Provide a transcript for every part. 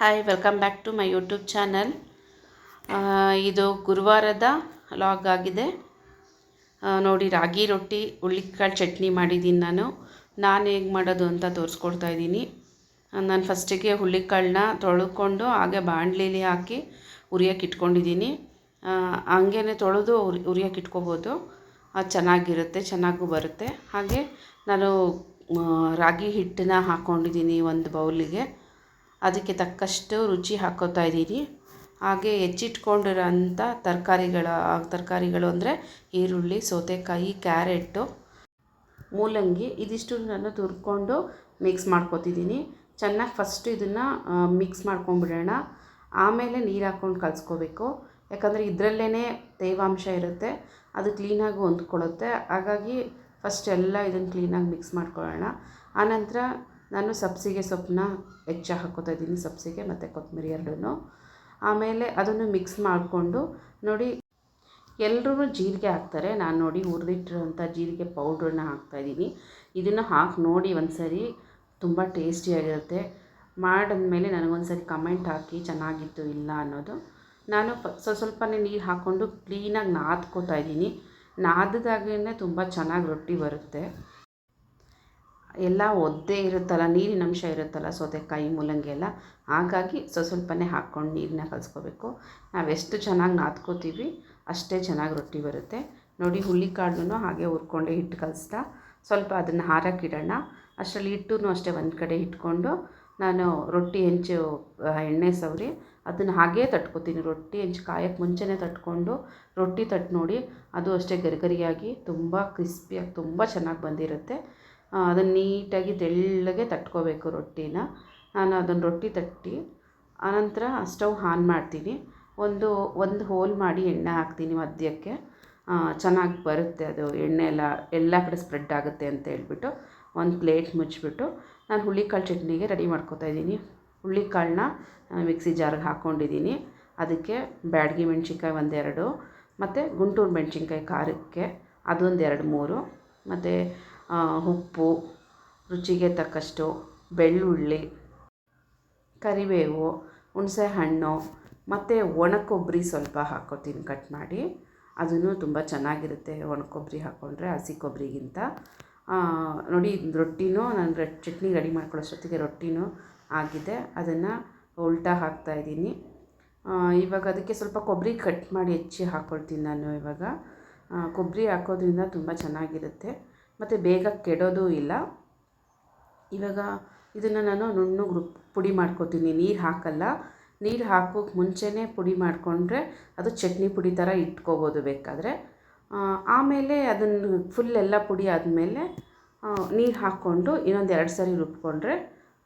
Hi welcome back to my YouTube channel ಇದು ಗುರುವಾರದ log ಆಗಿದೆ. ನೋಡಿ, ರಾಗಿ ರೊಟ್ಟಿ ಹುಳ್ಳಿಕಾಳು ಚಟ್ನಿ ಮಾಡಿದ್ದೀನಿ ನಾನು. ನಾನು ಹೇಗೆ ಮಾಡೋದು ಅಂತ ತೋರಿಸ್ಕೊಡ್ತಾ ಇದ್ದೀನಿ. ನಾನು ಫಸ್ಟಿಗೆ ಹುಳ್ಳಿಕಾಳನ್ನ ತೊಳ್ಕೊಂಡು ಹಾಗೆ ಬಾಣಲೀಲಿ ಹಾಕಿ ಉರಿಯೋಕೆ ಇಟ್ಕೊಂಡಿದ್ದೀನಿ. ಹಂಗೇ ತೊಳೆದು ಉರಿ, ಉರಿಯೋಕೆ ಇಟ್ಕೋಬೋದು. ಅದು ಚೆನ್ನಾಗಿರುತ್ತೆ, ಚೆನ್ನಾಗೂ ಬರುತ್ತೆ. ಹಾಗೆ ನಾನು ರಾಗಿ ಹಿಟ್ಟನ್ನ ಹಾಕ್ಕೊಂಡಿದ್ದೀನಿ ಒಂದು ಬೌಲಿಗೆ. ಅದಕ್ಕೆ ತಕ್ಕಷ್ಟು ರುಚಿ ಹಾಕ್ಕೋತಾ ಇದ್ದೀರಿ. ಹಾಗೆ ಹೆಚ್ಚಿಟ್ಕೊಂಡಿರೋಂಥ ತರಕಾರಿಗಳ, ತರಕಾರಿಗಳು ಅಂದರೆ ಈರುಳ್ಳಿ, ಸೌತೆಕಾಯಿ ಕ್ಯಾರೆಟು ಮೂಲಂಗಿ ಇದಿಷ್ಟು ನಾನು ತುರ್ಕೊಂಡು ಮಿಕ್ಸ್ ಮಾಡ್ಕೊತಿದ್ದೀನಿ. ಚೆನ್ನಾಗಿ ಫಸ್ಟ್ ಇದನ್ನು ಮಿಕ್ಸ್ ಮಾಡ್ಕೊಂಬಿಡೋಣ. ಆಮೇಲೆ ನೀರು ಹಾಕ್ಕೊಂಡು ಕಲಿಸ್ಕೋಬೇಕು. ಯಾಕಂದರೆ ಇದರಲ್ಲೇ ತೇವಾಂಶ ಇರುತ್ತೆ, ಅದು ಕ್ಲೀನಾಗಿ ಹೊಂದ್ಕೊಳ್ಳುತ್ತೆ. ಹಾಗಾಗಿ ಫಸ್ಟ್ ಎಲ್ಲ ಇದನ್ನು ಕ್ಲೀನಾಗಿ ಮಿಕ್ಸ್ ಮಾಡ್ಕೊಳ್ಳೋಣ. ಆನಂತರ ನಾನು ಸಬ್ಸಿಗೆ ಸೊಪ್ಪನ್ನ ಹೆಚ್ಚಾಗಿ ಹಾಕ್ಕೋತಾ ಇದ್ದೀನಿ, ಸಬ್ಸಿಗೆ ಮತ್ತು ಕೊತ್ತಂಬರಿ ಎರಡೂ ಆಮೇಲೆ ಅದನ್ನು ಮಿಕ್ಸ್ ಮಾಡಿಕೊಂಡು ನೋಡಿ ಎಲ್ಲರೂ ಜೀರಿಗೆ ಹಾಕ್ತಾರೆ. ನಾನು ನೋಡಿ ಹುರಿದಿಟ್ಟಿರೋಂಥ ಜೀರಿಗೆ ಪೌಡ್ರನ್ನ ಹಾಕ್ತಾಯಿದ್ದೀನಿ ಇದನ್ನು ಹಾಕಿ ನೋಡಿ ಒಂದು ಸರಿ ತುಂಬ ಟೇಸ್ಟಿಯಾಗಿರುತ್ತೆ ಮಾಡಿದ್ಮೇಲೆ ನನಗೊಂದು ಸರಿ ಕಮೆಂಟ್ ಹಾಕಿ ಚೆನ್ನಾಗಿತ್ತು ಇಲ್ಲ ಅನ್ನೋದು. ನಾನು ಸ್ವಲ್ಪ ಸ್ವಲ್ಪನೇ ನೀರು ಹಾಕ್ಕೊಂಡು ಕ್ಲೀನಾಗಿ ನಾದ್ಕೋತಾ ಇದ್ದೀನಿ. ನಾದಿದಾಗೇ ತುಂಬ ಚೆನ್ನಾಗಿ ರೊಟ್ಟಿ ಬರುತ್ತೆ. ಎಲ್ಲ ಒದ್ದೆ ಇರುತ್ತಲ್ಲ, ನೀರಿನ ಅಂಶ ಇರುತ್ತಲ್ಲ ಸೌತೆಕಾಯಿ, ಮೂಲಂಗಿ ಎಲ್ಲ, ಹಾಗಾಗಿ ಸ್ವಲ್ಪ ಸ್ವಲ್ಪನೇ ಹಾಕ್ಕೊಂಡು ನೀರನ್ನ ಕಲಿಸ್ಕೋಬೇಕು. ನಾವು ಎಷ್ಟು ಚೆನ್ನಾಗಿ ನಾದ್ಕೋತೀವಿ ಅಷ್ಟೇ ಚೆನ್ನಾಗಿ ರೊಟ್ಟಿ ಬರುತ್ತೆ. ನೋಡಿ ಹುಳ್ಳಿಕಾಳನ್ನು ಹಾಗೆ ಹುರ್ಕೊಂಡೆ ಹಿಟ್ಟು ಕಲಿಸ್ತಾ ಸ್ವಲ್ಪ ಅದನ್ನು ಹಾರಕ್ಕಿಡೋಣ ಅಷ್ಟರಲ್ಲಿ ಹಿಟ್ಟು ಅಷ್ಟೇ ಒಂದು ಕಡೆ ಇಟ್ಕೊಂಡು ನಾನು ರೊಟ್ಟಿ ಹೆಂಚು ಎಣ್ಣೆ ಸವರಿ ಅದನ್ನು ಹಾಗೇ ತಟ್ಕೊತೀನಿ. ರೊಟ್ಟಿ ಹೆಂಚು ಕಾಯಕ್ಕೆ ಮುಂಚೆನೇ ತಟ್ಕೊಂಡು ರೊಟ್ಟಿ ತಟ್ಟು ನೋಡಿ ಅದು ಅಷ್ಟೇ ಗರಿಗರಿಯಾಗಿ ತುಂಬ ಕ್ರಿಸ್ಪಿಯಾಗಿ ತುಂಬ ಚೆನ್ನಾಗಿ ಬಂದಿರುತ್ತೆ. ಅದನ್ನು ನೀಟಾಗಿ ತೆಳ್ಳಗೆ ತಟ್ಕೋಬೇಕು ರೊಟ್ಟಿನ. ನಾನು ಅದನ್ನು ರೊಟ್ಟಿ ತಟ್ಟಿ, ಆನಂತರ ಸ್ಟವ್ ಆನ್ ಮಾಡ್ತೀನಿ. ಒಂದು ಒಂದು ಹೋಲ್ ಮಾಡಿ ಎಣ್ಣೆ ಹಾಕ್ತೀನಿ ಮಧ್ಯಕ್ಕೆ. ಚೆನ್ನಾಗಿ ಬರುತ್ತೆ ಅದು. ಎಣ್ಣೆ ಎಲ್ಲ ಎಲ್ಲ ಕಡೆ ಸ್ಪ್ರೆಡ್ ಆಗುತ್ತೆ ಅಂತ ಹೇಳ್ಬಿಟ್ಟು ಒಂದು ಪ್ಲೇಟ್ ಮುಚ್ಚಿಬಿಟ್ಟು ನಾನು ಹುಳಿಕಾಳು ಚಟ್ನಿಗೆ ರೆಡಿ ಮಾಡ್ಕೊತಾ ಇದ್ದೀನಿ. ಹುಳ್ಳಿಕಾಳನ್ನ ಮಿಕ್ಸಿ ಜಾರ್ಗೆ ಹಾಕ್ಕೊಂಡಿದ್ದೀನಿ. ಅದಕ್ಕೆ ಬ್ಯಾಡಗಿ ಮೆಣ್ಸಿನ್ಕಾಯಿ ಒಂದೆರಡು, ಮತ್ತು ಗುಂಟೂರು ಮೆಣಸಿನ್ಕಾಯಿ ಖಾರಕ್ಕೆ ಅದೊಂದು ಎರಡು ಮೂರು, ಮತ್ತು ಉಪ್ಪು, ರುಚಿಗೆ ತಕ್ಕಷ್ಟು ಬೆಳ್ಳುಳ್ಳಿ, ಕರಿಬೇವು ಹುಣಸೆ ಹಣ್ಣು ಮತ್ತು ಒಣ ಕೊಬ್ಬರಿ ಸ್ವಲ್ಪ ಹಾಕ್ಕೋತೀನಿ ಕಟ್ ಮಾಡಿ. ಅದನ್ನು ತುಂಬ ಚೆನ್ನಾಗಿರುತ್ತೆ ಒಣ ಕೊಬ್ಬರಿ ಹಾಕ್ಕೊಂಡ್ರೆ ಹಸಿ ಕೊಬ್ಬರಿಗಿಂತ. ನೋಡಿ, ರೊಟ್ಟಿನೂ ನಾನು ರೆಡ್ ಚಟ್ನಿ ರೆಡಿ ಮಾಡ್ಕೊಳ್ಳೋಷ್ಟೊತ್ತಿಗೆ ರೊಟ್ಟಿನೂ ಆಗಿದೆ. ಅದನ್ನು ಉಲ್ಟಾ ಹಾಕ್ತಾಯಿದ್ದೀನಿ ಇವಾಗ ಅದಕ್ಕೆ ಸ್ವಲ್ಪ ಕೊಬ್ಬರಿ ಕಟ್ ಮಾಡಿ ಹೆಚ್ಚಿ ಹಾಕ್ಕೊಳ್ತೀನಿ ನಾನು ಇವಾಗ. ಕೊಬ್ಬರಿ ಹಾಕೋದ್ರಿಂದ ತುಂಬ ಚೆನ್ನಾಗಿರುತ್ತೆ. ಮತ್ತು ಬೇಗ ಕೆಡೋದು ಇಲ್ಲ. ಇವಾಗ ಇದನ್ನು ನಾನು ನುಣ್ಣಗೆ ರುಬ್ ಪುಡಿ ಮಾಡ್ಕೊತೀನಿ. ನೀರು ಹಾಕಲ್ಲ. ನೀರು ಹಾಕೋಕ್ಕೆ ಮುಂಚೆನೇ ಪುಡಿ ಮಾಡಿಕೊಂಡ್ರೆ ಅದು ಚಟ್ನಿ ಪುಡಿ ಥರ ಇಟ್ಕೋಬೋದು ಬೇಕಾದರೆ. ಆಮೇಲೆ ಅದನ್ನು ಫುಲ್ ಎಲ್ಲ ಪುಡಿ ಆದಮೇಲೆ ನೀರು ಹಾಕ್ಕೊಂಡು ಇನ್ನೊಂದು ಎರಡು ಸರಿ ರುಬ್ಕೊಂಡ್ರೆ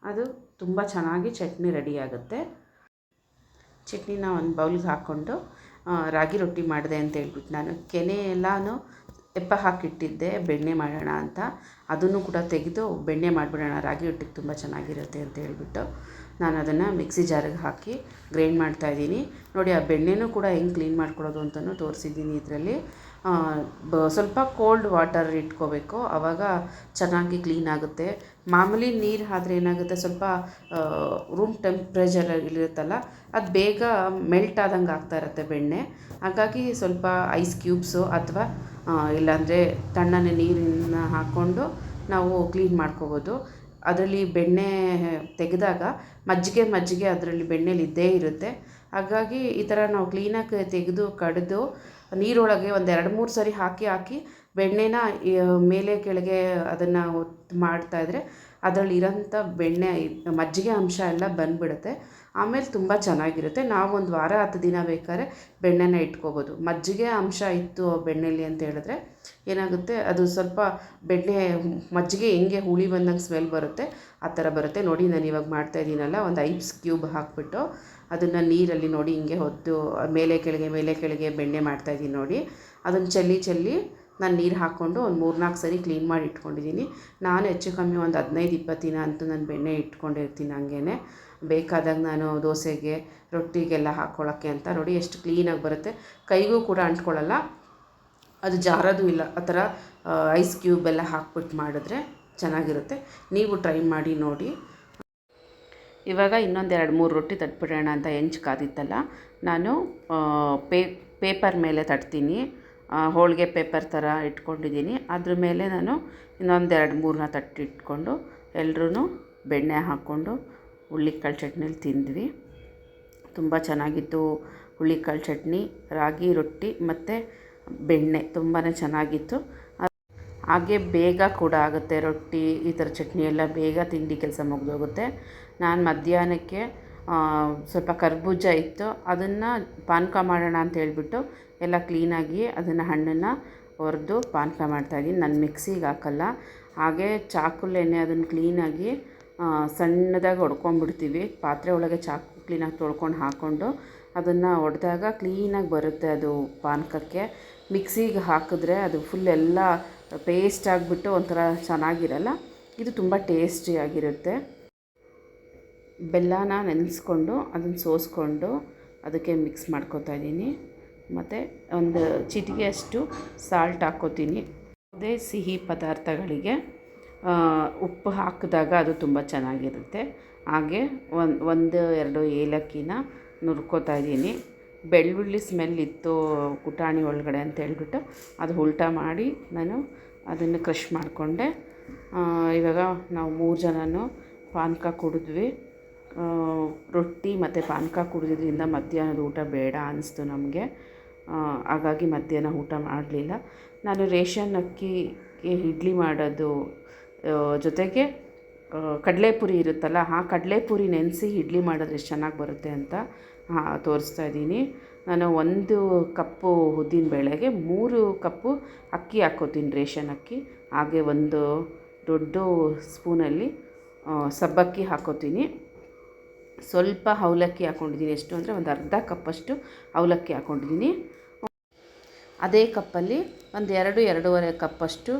ಅದು ತುಂಬ ಚೆನ್ನಾಗಿ ಚಟ್ನಿ ರೆಡಿ ಆಗುತ್ತೆ. ಚಟ್ನಿನ ಒಂದು ಬೌಲ್ಗೆ ಹಾಕ್ಕೊಂಡು ರಾಗಿ ರೊಟ್ಟಿ ಮಾಡಿದೆ ಅಂತ ಹೇಳ್ಬಿಟ್ಟು ನಾನು. ಕೆನೆ ಎಲ್ಲನೂ ಎಪ್ಪ ಹಾಕಿಟ್ಟಿದ್ದೆ, ಬೆಣ್ಣೆ ಮಾಡೋಣ ಅಂತ. ಅದನ್ನು ಕೂಡ ತೆಗೆದು ಬೆಣ್ಣೆ ಮಾಡಿಬಿಡೋಣ, ರಾಗಿ ರೊಟ್ಟಿಗೆ ತುಂಬ ಚೆನ್ನಾಗಿರುತ್ತೆ ಅಂತ ಹೇಳಿಬಿಟ್ಟು ನಾನು ಅದನ್ನು ಮಿಕ್ಸಿ ಜಾರಿಗೆ ಹಾಕಿ ಗ್ರೈಂಡ್ ಮಾಡ್ತಾಯಿದ್ದೀನಿ ನೋಡಿ, ಆ ಬೆಣ್ಣೆನೂ ಕೂಡ ಹೆಂಗೆ ಕ್ಲೀನ್ ಮಾಡ್ಕೊಳ್ಳೋದು ಅಂತಲೂ ತೋರಿಸಿದ್ದೀನಿ ಇದರಲ್ಲಿ. ಸ್ವಲ್ಪ ಕೋಲ್ಡ್ ವಾಟರ್ ಇಟ್ಕೋಬೇಕು. ಆವಾಗ ಚೆನ್ನಾಗಿ ಕ್ಲೀನ್ ಆಗುತ್ತೆ. ಮಾಮೂಲಿ ನೀರು ಆದರೆ ಏನಾಗುತ್ತೆ? ಸ್ವಲ್ಪ ರೂಮ್ ಟೆಂಪ್ರೇಚರ್ ಇರುತ್ತಲ್ಲ, ಅದು ಬೇಗ ಮೆಲ್ಟ್ ಆದಂಗೆ ಆಗ್ತಾ ಇರುತ್ತೆ ಬೆಣ್ಣೆ. ಹಾಗಾಗಿ ಸ್ವಲ್ಪ ಐಸ್ ಕ್ಯೂಬ್ಸು ಅಥವಾ ಇಲ್ಲಾಂದರೆ ತಣ್ಣನೆ ನೀರನ್ನ ಹಾಕ್ಕೊಂಡು ನಾವು ಕ್ಲೀನ್ ಮಾಡ್ಕೋಬೋದು. ಅದರಲ್ಲಿ ಬೆಣ್ಣೆ ತೆಗೆದಾಗ ಮಜ್ಜಿಗೆ ಮಜ್ಜಿಗೆ ಅದರಲ್ಲಿ ಬೆಣ್ಣೆಲಿ ಇದ್ದೇ ಇರುತ್ತೆ. ಹಾಗಾಗಿ ಈ ಥರ ನಾವು ಕ್ಲೀನಾಗಿ ತೆಗೆದು ಕಡಿದು ನೀರೊಳಗೆ ಒಂದು ಎರಡು ಮೂರು ಸರಿ ಹಾಕಿ ಹಾಕಿ ಬೆಣ್ಣೆನ ಮೇಲೆ ಕೆಳಗೆ ಅದನ್ನು ಮಾಡ್ತಾಯಿದ್ರೆ ಅದರಲ್ಲಿ ಇರೋಂಥ ಬೆಣ್ಣೆ, ಮಜ್ಜಿಗೆ ಅಂಶ ಎಲ್ಲ ಬಂದುಬಿಡುತ್ತೆ. ಆಮೇಲೆ ತುಂಬ ಚೆನ್ನಾಗಿರುತ್ತೆ. ನಾವು ಒಂದು ವಾರ, ಹತ್ತು ದಿನ ಬೇಕಾದ್ರೆ ಬೆಣ್ಣೆನ ಇಟ್ಕೋಬೋದು. ಮಜ್ಜಿಗೆ ಅಂಶ ಇತ್ತು ಬೆಣ್ಣೆಲಿ ಅಂತ ಹೇಳಿದ್ರೆ ಏನಾಗುತ್ತೆ, ಅದು ಸ್ವಲ್ಪ ಬೆಣ್ಣೆ, ಮಜ್ಜಿಗೆ ಹೆಂಗೆ ಹುಳಿ ಬಂದಂಗೆ ಸ್ಮೆಲ್ ಬರುತ್ತೆ, ಆ ಥರ ಬರುತ್ತೆ. ನೋಡಿ, ನಾನು ಇವಾಗ ಮಾಡ್ತಾ ಇದ್ದೀನಲ್ಲ ಒಂದು ಐಸ್ ಕ್ಯೂಬ್ ಹಾಕ್ಬಿಟ್ಟು ಅದನ್ನು ನೀರಲ್ಲಿ ನೋಡಿ, ಹಿಂಗೆ ಹೊತ್ತು, ಮೇಲೆ ಕೆಳಗೆ ಮೇಲೆ ಕೆಳಗೆ ಬೆಣ್ಣೆ ಮಾಡ್ತಾಯಿದ್ದೀನಿ ನೋಡಿ. ಅದನ್ನು ಚೆಲ್ಲಿ ಚೆಲ್ಲಿ ನಾನು ನೀರು ಹಾಕ್ಕೊಂಡು ಒಂದು ಮೂರ್ನಾಲ್ಕು ಸರಿ ಕ್ಲೀನ್ ಮಾಡಿ ಇಟ್ಕೊಂಡಿದ್ದೀನಿ. ನಾನು ಹೆಚ್ಚು ಕಮ್ಮಿ ಒಂದು ಹದಿನೈದು, ಇಪ್ಪತ್ತು ದಿನ ಅಂತೂ ನಾನು ಬೆಣ್ಣೆ ಇಟ್ಕೊಂಡಿರ್ತೀನಿ ಹಂಗೇ ಬೇಕಾದಾಗ ನಾನು ದೋಸೆಗೆ, ರೊಟ್ಟಿಗೆಲ್ಲ ಹಾಕ್ಕೊಳ್ಳೋಕ್ಕೆ ಅಂತ ನೋಡಿ ಎಷ್ಟು ಕ್ಲೀನಾಗಿ ಬರುತ್ತೆ. ಕೈಗೂ ಕೂಡ ಅಂಟ್ಕೊಳ್ಳಲ್ಲ. ಅದು ಜಾರೋದು ಇಲ್ಲ. ಆ ಥರ ಐಸ್ ಕ್ಯೂಬ್ ಎಲ್ಲ ಹಾಕ್ಬಿಟ್ಟು ಮಾಡಿದ್ರೆ ಚೆನ್ನಾಗಿರುತ್ತೆ. ನೀವು ಟ್ರೈ ಮಾಡಿ ನೋಡಿ. ಇವಾಗ ಇನ್ನೊಂದು ಎರಡು, ಮೂರು ರೊಟ್ಟಿ ತಟ್ಬಿಡೋಣ ಅಂತ ಹೆಂಚು ಕಾದಿತ್ತಲ್ಲ. ನಾನು ಪೇ, ಪೇಪರ್ ಮೇಲೆ ತಟ್ತೀನಿ. ಹೋಳಿಗೆ ಪೇಪರ್ ಥರ ಇಟ್ಕೊಂಡಿದ್ದೀನಿ. ಅದ್ರ ಮೇಲೆ ನಾನು ಇನ್ನೊಂದು ಎರಡು ಮೂರನ್ನ ತಟ್ಟಿಟ್ಕೊಂಡು ಎಲ್ರೂ ಬೆಣ್ಣೆ ಹಾಕ್ಕೊಂಡು ಹುಳ್ಳಿಕಾಳು ಚಟ್ನಿಲಿ ತಿಂದ್ವಿ. ತುಂಬ ಚೆನ್ನಾಗಿತ್ತು ಹುಳ್ಳಿಕಾಳು ಚಟ್ನಿ, ರಾಗಿ, ರೊಟ್ಟಿ ಮತ್ತು ಬೆಣ್ಣೆ ತುಂಬಾ ಚೆನ್ನಾಗಿತ್ತು. ಹಾಗೆ ಬೇಗ ಕೂಡ ಆಗುತ್ತೆ ರೊಟ್ಟಿ, ಈ ಥರ ಚಟ್ನಿ ಎಲ್ಲ ಬೇಗ ತಿಂಡಿ ಕೆಲಸ ಮುಗಿದೋಗುತ್ತೆ. ನಾನು ಮಧ್ಯಾಹ್ನಕ್ಕೆ ಸ್ವಲ್ಪ ಕರ್ಬೂಜ ಇತ್ತು. ಅದನ್ನು ಪಾನಕ ಮಾಡೋಣ ಅಂತ ಹೇಳ್ಬಿಟ್ಟು ಎಲ್ಲ ಕ್ಲೀನಾಗಿ ಅದನ್ನು ಹಣ್ಣನ್ನು ಹೊರದು ಪಾನಕ ಮಾಡ್ತಾ ಇದ್ದೀನಿ. ನಾನು ಮಿಕ್ಸಿಗೆ ಹಾಕಲ್ಲ. ಹಾಗೆ ಚಾಕುಲೇನೆ ಅದನ್ನು ಕ್ಲೀನಾಗಿ ಸಣ್ಣದಾಗಿ ಹೊಡ್ಕೊಂಡ್ಬಿಡ್ತೀವಿ ಪಾತ್ರೆ ಒಳಗೆ ಚಾಕು ಕ್ಲೀನಾಗಿ ತೊಳ್ಕೊಂಡು ಹಾಕ್ಕೊಂಡು ಅದನ್ನು ಹೊಡೆದಾಗ ಕ್ಲೀನಾಗಿ ಬರುತ್ತೆ ಅದು ಪಾನಕಕ್ಕೆ. ಮಿಕ್ಸಿಗೆ ಹಾಕಿದ್ರೆ ಅದು ಫುಲ್ ಎಲ್ಲ ಪೇಸ್ಟ್ ಆಗಿಬಿಟ್ಟು ಒಂಥರ ಚೆನ್ನಾಗಿರಲ್ಲ. ಇದು ತುಂಬ ಟೇಸ್ಟಿಯಾಗಿರುತ್ತೆ ಬೆಲ್ಲನ ನೆನೆಸ್ಕೊಂಡು ಅದನ್ನು ಸೋಸ್ಕೊಂಡು ಅದಕ್ಕೆ ಮಿಕ್ಸ್ ಮಾಡ್ಕೊತಾ ಇದ್ದೀನಿ. ಮತ್ತು ಒಂದು ಚಿಟಿಕೆಯಷ್ಟು ಸಾಲ್ಟ್ ಹಾಕ್ಕೋತೀನಿ. ಯಾವುದೇ ಸಿಹಿ ಪದಾರ್ಥಗಳಿಗೆ ಉಪ್ಪು ಹಾಕಿದಾಗ ಅದು ತುಂಬ ಚೆನ್ನಾಗಿರುತ್ತೆ. ಹಾಗೆ ಒಂದು ಒಂದು, ಎರಡು ಏಲಕ್ಕಿನ ನುರ್ಕೋತಾ ಇದ್ದೀನಿ. ಬೆಳ್ಳುಳ್ಳಿ ಸ್ಮೆಲ್ ಇತ್ತು ಕುಟಾಣಿ ಒಳಗಡೆ ಅಂತ ಹೇಳ್ಬಿಟ್ಟು ಅದು ಉಲ್ಟಾ ಮಾಡಿ ನಾನು ಅದನ್ನು ಕ್ರಷ್ ಮಾಡಿಕೊಂಡೆ. ಇವಾಗ ನಾವು ಮೂರು ಜನನೂ ಪಾನಕ ಕುಡಿದ್ವಿ. ರೊಟ್ಟಿ ಮತ್ತು ಪಾನಕ ಕುಡಿದ್ರಿಂದ ಮಧ್ಯಾಹ್ನದ ಊಟ ಬೇಡ ಅನ್ನಿಸ್ತು ನಮಗೆ. ಹಾಗಾಗಿ ಮಧ್ಯಾಹ್ನ ಊಟ ಮಾಡಲಿಲ್ಲ. ನಾನು ರೇಷನ್ ಅಕ್ಕಿಗೆ ಇಡ್ಲಿ ಮಾಡೋದು ಜೊತೆಗೆ ಕಡಲೆಪುರಿ ಇರುತ್ತಲ್ಲ, ಆ ಕಡಲೆಪುರಿ ನೆನೆಸಿ ಇಡ್ಲಿ ಮಾಡಿದ್ರೆ ಎಷ್ಟು ಚೆನ್ನಾಗಿ ಬರುತ್ತೆ ಅಂತ ತೋರಿಸ್ತಾ ಇದ್ದೀನಿ. ನಾನು ಒಂದು ಕಪ್ಪು ಉದ್ದಿನ ಬೇಳೆಗೆ ಮೂರು ಕಪ್ಪು ಅಕ್ಕಿ ಹಾಕೋತೀನಿ ರೇಷನ್ ಅಕ್ಕಿ. ಹಾಗೆ ಒಂದು ದೊಡ್ಡ ಸ್ಪೂನಲ್ಲಿ ಸಬ್ಬಕ್ಕಿ ಹಾಕ್ಕೋತೀನಿ ಸ್ವಲ್ಪ ಅವಲಕ್ಕಿ ಹಾಕ್ಕೊಂಡಿದ್ದೀನಿ ಎಷ್ಟು ಅಂದರೆ ಒಂದು ಅರ್ಧ ಕಪ್ಪಷ್ಟು ಅವಲಕ್ಕಿ ಹಾಕ್ಕೊಂಡಿದ್ದೀನಿ ಅದೇ ಕಪ್ಪಲ್ಲಿ ಒಂದು ಎರಡು ಎರಡೂವರೆ ಕಪ್ಪಷ್ಟು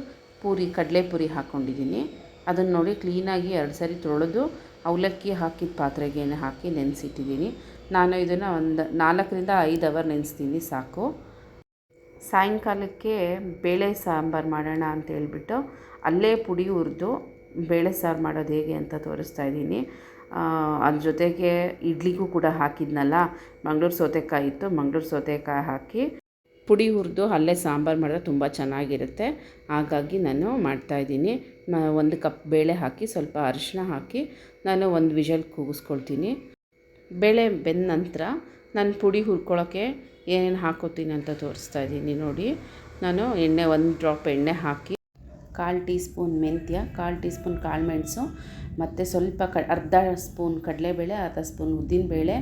ಪೂರಿ ಕಡಲೆ ಪೂರಿ ಹಾಕ್ಕೊಂಡಿದ್ದೀನಿ ಅದನ್ನು ನೋಡಿ ಕ್ಲೀನಾಗಿ ಎರಡು ಸರಿ ತೊಳೆದು ಅವಲಕ್ಕಿ ಹಾಕಿದ ಪಾತ್ರೆಗೆ ಹಾಕಿ ನೆನೆಸಿಟ್ಟಿದ್ದೀನಿ. ನಾನು ಇದನ್ನು ಒಂದು ನಾಲ್ಕರಿಂದ ಐದು ಅವರ್ ನೆನೆಸ್ತೀನಿ, ಸಾಕು. ಸಾಯಂಕಾಲಕ್ಕೆ ಬೇಳೆ ಸಾಂಬಾರು ಮಾಡೋಣ ಅಂತ ಹೇಳ್ಬಿಟ್ಟು ಅಲ್ಲೇ ಪುಡಿ ಹುರಿದು ಬೇಳೆ ಸಾರು ಮಾಡೋದು ಹೇಗೆ ಅಂತ ತೋರಿಸ್ತಾ ಇದ್ದೀನಿ. ಅದ್ರ ಜೊತೆಗೆ ಇಡ್ಲಿಗೂ ಕೂಡ ಹಾಕಿದ್ನಲ್ಲ, ಮಂಗಳೂರು ಸೌತೆಕಾಯಿ ಇತ್ತು, ಮಂಗಳೂರು ಸೌತೆಕಾಯಿ ಹಾಕಿ ಪುಡಿ ಹುರಿದು ಅಲ್ಲೇ ಸಾಂಬಾರು ಮಾಡಿದ್ರೆ ತುಂಬ ಚೆನ್ನಾಗಿರುತ್ತೆ. ಹಾಗಾಗಿ ನಾನು ಮಾಡ್ತಾಯಿದ್ದೀನಿ ಒಂದು ಕಪ್ ಬೇಳೆ ಹಾಕಿ, ಸ್ವಲ್ಪ ಅರಿಶಿನ ಹಾಕಿ ನಾನು ಒಂದು ವಿಷಲ್ ಕೂಗಿಸ್ಕೊಳ್ತೀನಿ. ಬೇಳೆ ಬೆಂದ ನಂತರ ನಾನು ಪುಡಿ ಹುರ್ಕೊಳ್ಳೋಕ್ಕೆ ಏನೇನು ಹಾಕೋತೀನಿ ಅಂತ ತೋರಿಸ್ತಾ ಇದ್ದೀನಿ ನೋಡಿ. ನಾನು ಎಣ್ಣೆ, ಒಂದು ಡ್ರಾಪ್ ಎಣ್ಣೆ ಹಾಕಿ ಕಾಲು ಟೀ ಸ್ಪೂನ್ ಮೆಂತ್ಯ, ಕಾಲು ಟೀ ಸ್ಪೂನ್ ಕಾಳು ಮೆಣಸು ಮತ್ತು ಸ್ವಲ್ಪ ಕ, ಅರ್ಧ ಸ್ಪೂನ್ ಕಡಲೆಬೇಳೆ, ಅರ್ಧ ಸ್ಪೂನ್ ಉದ್ದಿನಬೇಳೆ ಬೇಳೆ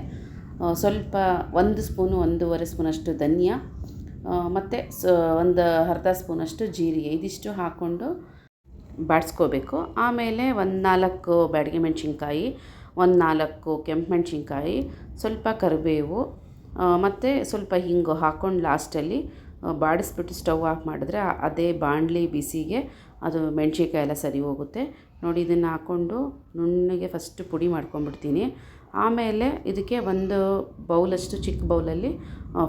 ಸ್ವಲ್ಪ ಒಂದು ಸ್ಪೂನು, ಒಂದೂವರೆ ಸ್ಪೂನಷ್ಟು ಧನಿಯಾ ಮತ್ತು ಸ, ಒಂದು ಅರ್ಧ ಸ್ಪೂನಷ್ಟು ಜೀರಿಗೆ. ಇದಿಷ್ಟು ಹಾಕ್ಕೊಂಡು ಬಾಡಿಸ್ಕೋಬೇಕು. ಆಮೇಲೆ ಒಂದು ನಾಲ್ಕು ಬ್ಯಾಡಿಗೆ ಮೆಣಸಿನ್ಕಾಯಿ, ಒಂದು ನಾಲ್ಕು ಕೆಂಪು ಮೆಣಸಿನ್ಕಾಯಿ, ಸ್ವಲ್ಪ ಕರಿಬೇವು ಮತ್ತು ಸ್ವಲ್ಪ ಹಿಂಗು ಹಾಕ್ಕೊಂಡು ಲಾಸ್ಟಲ್ಲಿ ಬಾಡಿಸ್ಬಿಟ್ಟು ಸ್ಟವ್ ಆಫ್ ಮಾಡಿದ್ರೆ ಅದೇ ಬಾಣಲಿ ಬಿಸಿಗೆ ಅದು ಮೆಣಸಿನ್ಕಾಯಿ ಎಲ್ಲ ಸರಿ ಹೋಗುತ್ತೆ. ನೋಡಿ ಇದನ್ನು ಹಾಕ್ಕೊಂಡು ನುಣ್ಣಗೆ ಫಸ್ಟ್ ಪುಡಿ ಮಾಡ್ಕೊಂಡ್ಬಿಡ್ತೀನಿ. ಆಮೇಲೆ ಇದಕ್ಕೆ ಒಂದು ಬೌಲಷ್ಟು ಚಿಕ್ಕ ಬೌಲಲ್ಲಿ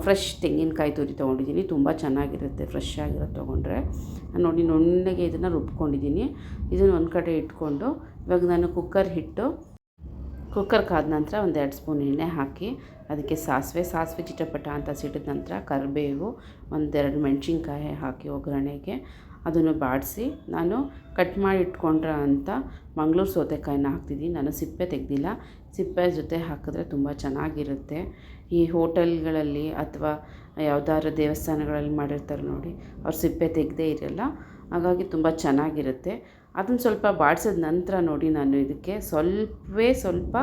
ಫ್ರೆಶ್ ತೆಂಗಿನಕಾಯಿ ತುರಿ ತೊಗೊಂಡಿದ್ದೀನಿ. ತುಂಬ ಚೆನ್ನಾಗಿರುತ್ತೆ ಫ್ರೆಶ್ ಆಗಿರೋದು ತೊಗೊಂಡ್ರೆ. ನೋಡಿ ನುಣ್ಣಗೆ ಇದನ್ನು ರುಬ್ಕೊಂಡಿದ್ದೀನಿ. ಇದನ್ನು ಒಂದು ಕಡೆ ಇಟ್ಕೊಂಡು, ಇವಾಗ ನಾನು ಕುಕ್ಕರ್ ಹಿಟ್ಟು ಕುಕ್ಕರ್ ಕಾದ ನಂತರ ಒಂದು ಎರಡು ಸ್ಪೂನ್ ಎಣ್ಣೆ ಹಾಕಿ, ಅದಕ್ಕೆ ಸಾಸಿವೆ ಸಾಸಿವೆ ಚಿಟಪಟ ಅಂತ ಸಿಡಿದ ನಂತರ ಕರಿಬೇವು ಒಂದೆರಡು ಮೆಣಸಿನ್ಕಾಯಿ ಹಾಕಿ ಒಗ್ಗರಣೆಗೆ ಅದನ್ನು ಬಾಡಿಸಿ ನಾನು ಕಟ್ ಮಾಡಿ ಇಟ್ಕೊಂಡ್ರ ಅಂತ ಮಂಗಳೂರು ಸೌತೆಕಾಯಿನ ಹಾಕ್ತಿದ್ದೀನಿ. ನಾನು ಸಿಪ್ಪೆ ತೆಗೆದಿಲ್ಲ. ಸಿಪ್ಪೆ ಜೊತೆ ಹಾಕಿದ್ರೆ ತುಂಬ ಚೆನ್ನಾಗಿರುತ್ತೆ. ಈ ಹೋಟೆಲ್ಗಳಲ್ಲಿ ಅಥವಾ ಯಾವುದಾದ್ರು ದೇವಸ್ಥಾನಗಳಲ್ಲಿ ಮಾಡಿರ್ತಾರೆ ನೋಡಿ, ಅವ್ರು ಸಿಪ್ಪೆ ತೆಗೆದೇ ಇರಲ್ಲ. ಹಾಗಾಗಿ ತುಂಬ ಚೆನ್ನಾಗಿರುತ್ತೆ. ಅದನ್ನು ಸ್ವಲ್ಪ ಬಾಡಿಸಿದ ನಂತರ ನೋಡಿ ನಾನು ಇದಕ್ಕೆ ಸ್ವಲ್ಪವೇ ಸ್ವಲ್ಪ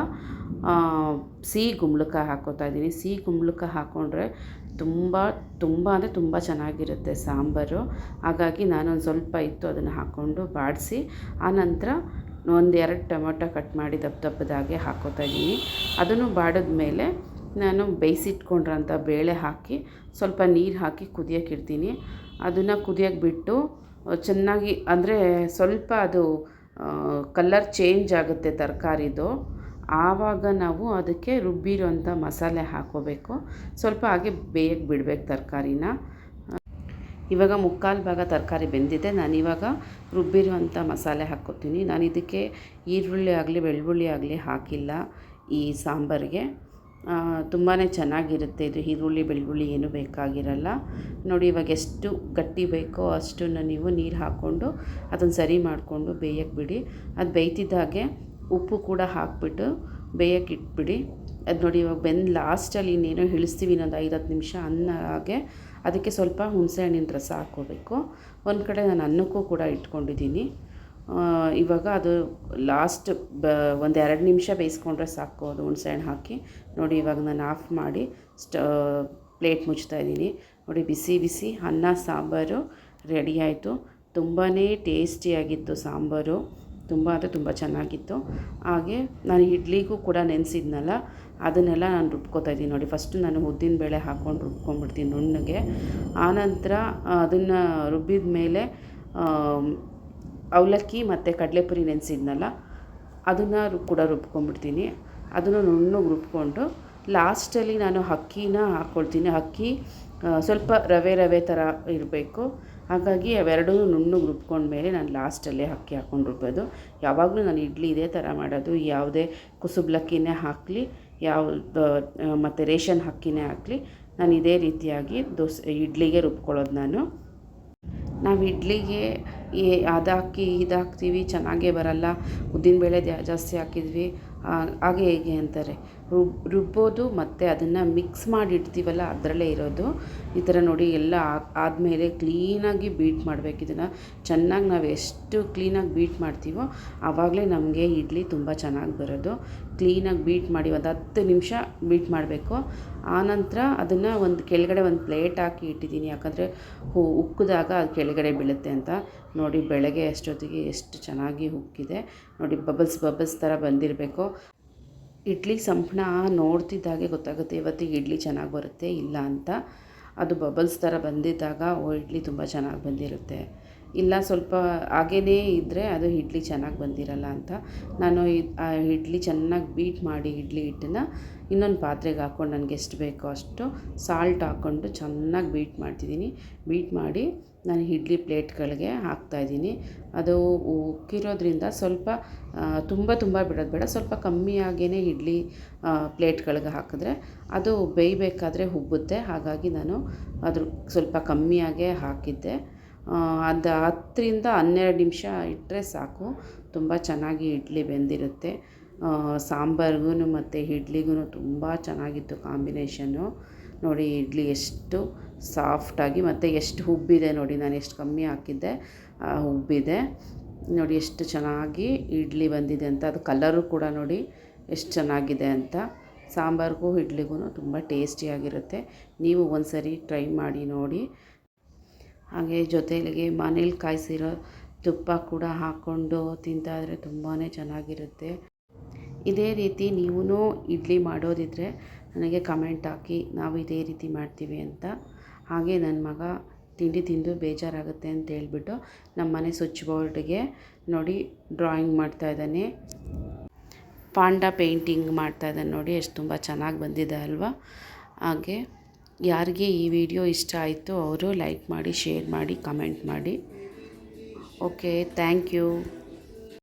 ಸಿಹಿ ಗುಂಬ್ಳಕಾಯಿ ಹಾಕೋತಾ ಇದ್ದೀನಿ. ಸಿಹಿ ಗುಂಬ್ಳಕಾಯಿ ಹಾಕ್ಕೊಂಡ್ರೆ ತುಂಬ ತುಂಬ ಅಂದರೆ ತುಂಬ ಚೆನ್ನಾಗಿರುತ್ತೆ ಸಾಂಬಾರು. ಹಾಗಾಗಿ ನಾನೊಂದು ಸ್ವಲ್ಪ ಇತ್ತು ಅದನ್ನು ಹಾಕ್ಕೊಂಡು ಬಾಡಿಸಿ ಆನಂತರ ಒಂದು ಎರಡು ಟೊಮೊಟೊ ಕಟ್ ಮಾಡಿ ದಪ್ಪ ದಪ್ಪದಾಗೆ ಹಾಕೋತಾ ಇದ್ದೀನಿ. ಅದನ್ನು ಬಾಡಿದ ಮೇಲೆ ನಾನು ಬೇಯಿಸಿಟ್ಕೊಂಡಿರೋಂಥ ಬೇಳೆ ಹಾಕಿ ಸ್ವಲ್ಪ ನೀರು ಹಾಕಿ ಕುದಿಯೋಕ್ಕಿಡ್ತೀನಿ ಅದನ್ನು ಕುದಿಯೋಕೆ ಬಿಟ್ಟು, ಚೆನ್ನಾಗಿ ಅಂದರೆ ಸ್ವಲ್ಪ ಅದು ಕಲರ್ ಚೇಂಜ್ ಆಗುತ್ತೆ ತರಕಾರಿದು. ಆವಾಗ ನಾವು ಅದಕ್ಕೆ ರುಬ್ಬಿರೋಂಥ ಮಸಾಲೆ ಹಾಕ್ಕೋಬೇಕು ಸ್ವಲ್ಪ ಹಾಗೆ ಬೇಯಕ್ಕೆ ಬಿಡಬೇಕು ತರಕಾರಿನ. ಇವಾಗ ಮುಕ್ಕಾಲು ಭಾಗ ತರಕಾರಿ ಬೆಂದಿದೆ. ನಾನು ಇವಾಗ ರುಬ್ಬಿರುವಂಥ ಮಸಾಲೆ ಹಾಕ್ಕೊತೀನಿ. ನಾನು ಇದಕ್ಕೆ ಈರುಳ್ಳಿ ಆಗಲಿ, ಬೆಳ್ಳುಳ್ಳಿ ಆಗಲಿ ಹಾಕಿಲ್ಲ ಈ ಸಾಂಬಾರಿಗೆ. ತುಂಬಾ ಚೆನ್ನಾಗಿರುತ್ತೆ ಇದು. ಈರುಳ್ಳಿ, ಬೆಳ್ಳುಳ್ಳಿ ಏನೂ ಬೇಕಾಗಿರಲ್ಲ. ನೋಡಿ ಇವಾಗ ಎಷ್ಟು ಗಟ್ಟಿ ಬೇಕೋ ಅಷ್ಟನ್ನು ನೀವು ನೀರು ಹಾಕ್ಕೊಂಡು ಅದನ್ನು ಸರಿ ಮಾಡಿಕೊಂಡು ಬೇಯಕ್ಕೆ ಬಿಡಿ. ಅದು ಬೇಯ್ತಿದ್ದಾಗೆ ಉಪ್ಪು ಕೂಡ ಹಾಕಿಬಿಟ್ಟು ಬೇಯಕ್ಕೆ ಇಟ್ಬಿಡಿ. ಅದು ನೋಡಿ ಇವಾಗ ಬೆಂದು ಲಾಸ್ಟಲ್ಲಿ ಇನ್ನೇನೋ ಇಳಿಸ್ತೀವಿ ಇನ್ನೊಂದು ಐದು ಹತ್ತು ನಿಮಿಷ ಅನ್ನ ಹಾಗೆ. ಅದಕ್ಕೆ ಸ್ವಲ್ಪ ಹುಣಸೆಹಣ್ಣಿನ ರಸ ಹಾಕ್ಕೋಬೇಕು. ಒಂದು ಕಡೆ ನಾನು ಅನ್ನಕ್ಕೂ ಕೂಡ ಇಟ್ಕೊಂಡಿದ್ದೀನಿ. ಇವಾಗ ಅದು ಲಾಸ್ಟ್ ಬ, ಒಂದು ಎರಡು ನಿಮಿಷ ಬೇಯಿಸ್ಕೊಂಡ್ರೆ ಸಾಕು ಅದು ಹುಣಸೆಹಣ್ಣು ಹಾಕಿ. ನೋಡಿ ಇವಾಗ ನಾನು ಆಫ್ ಮಾಡಿ ಸ್ಟ, ಪ್ಲೇಟ್ ಮುಚ್ತಾ ಇದ್ದೀನಿ. ನೋಡಿ ಬಿಸಿ ಬಿಸಿ ಅನ್ನ, ಸಾಂಬಾರು ರೆಡಿ ಆಯಿತು. ತುಂಬಾ ಟೇಸ್ಟಿಯಾಗಿತ್ತು ಸಾಂಬಾರು. ತುಂಬ ಅಂದರೆ ತುಂಬ ಚೆನ್ನಾಗಿತ್ತು. ಹಾಗೆ ನಾನು ಇಡ್ಲಿಗೂ ಕೂಡ ನೆನೆಸಿದ್ನಲ್ಲ, ಅದನ್ನೆಲ್ಲ ನಾನು ರುಬ್ಕೋತಾ ಇದ್ದೀನಿ ನೋಡಿ. ಫಸ್ಟು ನಾನು ಉದ್ದಿನ ಬೇಳೆ ಹಾಕ್ಕೊಂಡು ರುಬ್ಕೊಂಡ್ಬಿಡ್ತೀನಿ ನುಣ್ಣಗೆ. ಆನಂತರ ಅದನ್ನು ರುಬ್ಬಿದ ಮೇಲೆ ಅವಲಕ್ಕಿ ಮತ್ತು ಕಡಲೆಪುರಿ ನೆನೆಸಿದ್ನಲ್ಲ, ಅದನ್ನು ಕೂಡ ರುಬ್ಕೊಂಡ್ಬಿಡ್ತೀನಿ. ಅದನ್ನು ನುಣ್ಣಗೆ ರುಬ್ಕೊಂಡು ಲಾಸ್ಟಲ್ಲಿ ನಾನು ಅಕ್ಕಿನ ಹಾಕ್ಕೊಳ್ತೀನಿ. ಅಕ್ಕಿ ಸ್ವಲ್ಪ ರವೆ ರವೆ ಥರ ಇರಬೇಕು. ಹಾಗಾಗಿ ಅವೆರಡೂ ನುಣ್ಣಗೆ ರುಬ್ಕೊಂಡ್ಮೇಲೆ ನಾನು ಲಾಸ್ಟಲ್ಲೇ ಅಕ್ಕಿ ಹಾಕ್ಕೊಂಡು ರುಬ್ಬೋದು ಯಾವಾಗಲೂ ನಾನು ಇಡ್ಲಿ ಇದೇ ಥರ ಮಾಡೋದು. ಯಾವುದೇ ಕುಸುಬ್ಲಕ್ಕಿನೇ ಹಾಕಲಿ ಯಾವ ಮತ್ತು ರೇಷನ್ ಅಕ್ಕಿನೇ ಹಾಕಲಿ, ನಾನು ಇದೇ ರೀತಿಯಾಗಿ ದೋಸೆ, ಇಡ್ಲಿಗೆ ರುಬ್ಕೊಳ್ಳೋದು ನಾನು. ನಾವು ಇಡ್ಲಿಗೆ ಏ ಅದು ಹಾಕಿ ಇದು ಹಾಕ್ತೀವಿ, ಚೆನ್ನಾಗೇ ಬರಲ್ಲ ಉದ್ದಿನಬೇಳೆ ಜಾಸ್ತಿ ಹಾಕಿದ್ವಿ ಹಾಗೆ ಹೇಗೆ ಅಂತಾರೆ. ರುಬ್, ರುಬ್ಬೋದು ಮತ್ತು ಅದನ್ನು ಮಿಕ್ಸ್ ಮಾಡಿ ಇಡ್ತೀವಲ್ಲ ಅದರಲ್ಲೇ ಇರೋದು. ಈ ಥರ ನೋಡಿ ಎಲ್ಲ ಆದಮೇಲೆ ಕ್ಲೀನಾಗಿ ಬೀಟ್ ಮಾಡಬೇಕು. ಇದನ್ನು ಚೆನ್ನಾಗಿ ನಾವು ಎಷ್ಟು ಕ್ಲೀನಾಗಿ ಬೀಟ್ ಮಾಡ್ತೀವೋ ಆವಾಗಲೇ ನಮಗೆ ಇಡ್ಲಿ ತುಂಬ ಚೆನ್ನಾಗಿ ಬರೋದು. ಕ್ಲೀನಾಗಿ ಬೀಟ್ ಮಾಡಿ ಒಂದು ಹತ್ತು ನಿಮಿಷ ಬೀಟ್ ಮಾಡಬೇಕು. ಆನಂತರ ಅದನ್ನು ಒಂದು ಕೆಳಗಡೆ ಒಂದು ಪ್ಲೇಟ್ ಹಾಕಿ ಇಟ್ಟಿದ್ದೀನಿ. ಯಾಕಂದರೆ ಹೂ, ಉಕ್ಕಿದಾಗ ಅದು ಕೆಳಗಡೆ ಬೀಳುತ್ತೆ ಅಂತ. ನೋಡಿ ಬೆಳಗ್ಗೆ ಅಷ್ಟೊತ್ತಿಗೆ ಎಷ್ಟು ಚೆನ್ನಾಗಿ ಉಕ್ಕಿದೆ. ನೋಡಿ ಬಬಲ್ಸ್ ಬಬಲ್ಸ್ ಥರ ಬಂದಿರಬೇಕು. ಇಡ್ಲಿ ಸಂಪಣ ನೋಡ್ತಿದ್ದಾಗೆ ಗೊತ್ತಾಗುತ್ತೆ ಇವತ್ತಿಗೆ ಇಡ್ಲಿ ಚೆನ್ನಾಗಿ ಬರುತ್ತೆ ಇಲ್ಲ ಅಂತ. ಅದು ಬಬಲ್ಸ್ ಥರ ಬಂದಿದ್ದಾಗ ಓ, ಇಡ್ಲಿ ತುಂಬ ಚೆನ್ನಾಗಿ ಬಂದಿರುತ್ತೆ. ಇಲ್ಲ ಸ್ವಲ್ಪ ಹಾಗೇ ಇದ್ದರೆ ಅದು ಇಡ್ಲಿ ಚೆನ್ನಾಗಿ ಬಂದಿರಲ್ಲ ಅಂತ. ನಾನು ಆ ಇಡ್ಲಿ ಚೆನ್ನಾಗಿ ಬೀಟ್ ಮಾಡಿ ಇಡ್ಲಿ ಹಿಟ್ಟನ್ನು ಇನ್ನೊಂದು ಪಾತ್ರೆಗೆ ಹಾಕ್ಕೊಂಡು ನನಗೆ ಎಷ್ಟು ಬೇಕೋ ಅಷ್ಟು ಸಾಲ್ಟ್ ಹಾಕ್ಕೊಂಡು ಚೆನ್ನಾಗಿ ಬೀಟ್ ಮಾಡ್ತಿದ್ದೀನಿ. ಬೀಟ್ ಮಾಡಿ ನಾನು ಇಡ್ಲಿ ಪ್ಲೇಟ್ಗಳಿಗೆ ಹಾಕ್ತಾಯಿದ್ದೀನಿ ಅದು ಉಕ್ಕಿರೋದ್ರಿಂದ ಸ್ವಲ್ಪ ತುಂಬ ತುಂಬ ಬಿಡೋದು ಬೇಡ. ಸ್ವಲ್ಪ ಕಮ್ಮಿಯಾಗೇ ಇಡ್ಲಿ ಪ್ಲೇಟ್ಗಳಿಗೆ ಹಾಕಿದ್ರೆ ಅದು ಬೇಯಬೇಕಾದ್ರೆ ಉಬ್ಬುತ್ತೆ. ಹಾಗಾಗಿ ನಾನು ಅದ್ರ ಸ್ವಲ್ಪ ಕಮ್ಮಿಯಾಗೇ ಹಾಕಿದ್ದೆ. ಅದು ಹತ್ತರಿಂದ ಹನ್ನೆರಡು ನಿಮಿಷ ಇಟ್ಟರೆ ಸಾಕು. ತುಂಬ ಚೆನ್ನಾಗಿ ಇಡ್ಲಿ ಬೆಂದಿರುತ್ತೆ. ಸಾಂಬಾರ್ಗೂ ಮತ್ತು ಇಡ್ಲಿಗೂ ತುಂಬ ಚೆನ್ನಾಗಿತ್ತು ಕಾಂಬಿನೇಷನ್ನು. ನೋಡಿ ಇಡ್ಲಿ ಎಷ್ಟು ಸಾಫ್ಟಾಗಿ, ಮತ್ತು ಎಷ್ಟು ಹುಬ್ಬಿದೆ ನೋಡಿ, ನಾನು ಎಷ್ಟು ಕಮ್ಮಿ ಹಾಕಿದ್ದೆ ಹುಬ್ಬಿದೆ. ನೋಡಿ, ಎಷ್ಟು ಚೆನ್ನಾಗಿ ಇಡ್ಲಿ ಬಂದಿದೆ ಅಂತ, ಅದು ಕಲರು ಕೂಡ ನೋಡಿ ಎಷ್ಟು ಚೆನ್ನಾಗಿದೆ ಅಂತ. ಸಾಂಬಾರಿಗೂ ಇಡ್ಲಿಗೂ ತುಂಬ ಟೇಸ್ಟಿಯಾಗಿರುತ್ತೆ ನೀವು ಒಂದು ಸರಿ ಟ್ರೈ ಮಾಡಿ ನೋಡಿ. ಹಾಗೆ ಜೊತೆಗೆ ಮನೇಲಿ ಕಾಯಿಸಿರೋ ತುಪ್ಪ ಕೂಡ ಹಾಕ್ಕೊಂಡು ತಿಂತಾಯಿದ್ರೆ ತುಂಬಾ ಚೆನ್ನಾಗಿರುತ್ತೆ. ಇದೇ ರೀತಿ ನೀವೂ ಇಡ್ಲಿ ಮಾಡೋದಿದ್ದರೆ ನನಗೆ ಕಮೆಂಟ್ ಹಾಕಿ, ನಾವು ಇದೇ ರೀತಿ ಮಾಡ್ತೀವಿ ಅಂತ. ಹಾಗೆ ನನ್ನ ಮಗ ತಿಂಡಿ ತಿಂದು ಬೇಜಾರಾಗುತ್ತೆ ಅಂತ ಹೇಳ್ಬಿಟ್ಟು ನಮ್ಮ ಮನೆ ಸ್ವಿಚ್ ಬೋರ್ಡ್ಗೆ ನೋಡಿ ಡ್ರಾಯಿಂಗ್ ಮಾಡ್ತಾ ಇದ್ದಾನೆ. ಪಾಂಡ ಪೇಂಟಿಂಗ್ ಮಾಡ್ತಾ ಇದ್ದಾನೆ ನೋಡಿ, ಎಷ್ಟು ತುಂಬ ಚೆನ್ನಾಗಿ ಬಂದಿದೆ ಅಲ್ವಾ? ಹಾಗೆ ಯಾರಿಗೆ ಈ ವಿಡಿಯೋ ಇಷ್ಟ ಆಯಿತು ಅವರು ಲೈಕ್ ಮಾಡಿ, ಶೇರ್ ಮಾಡಿ, ಕಮೆಂಟ್ ಮಾಡಿ. Okay, thank you.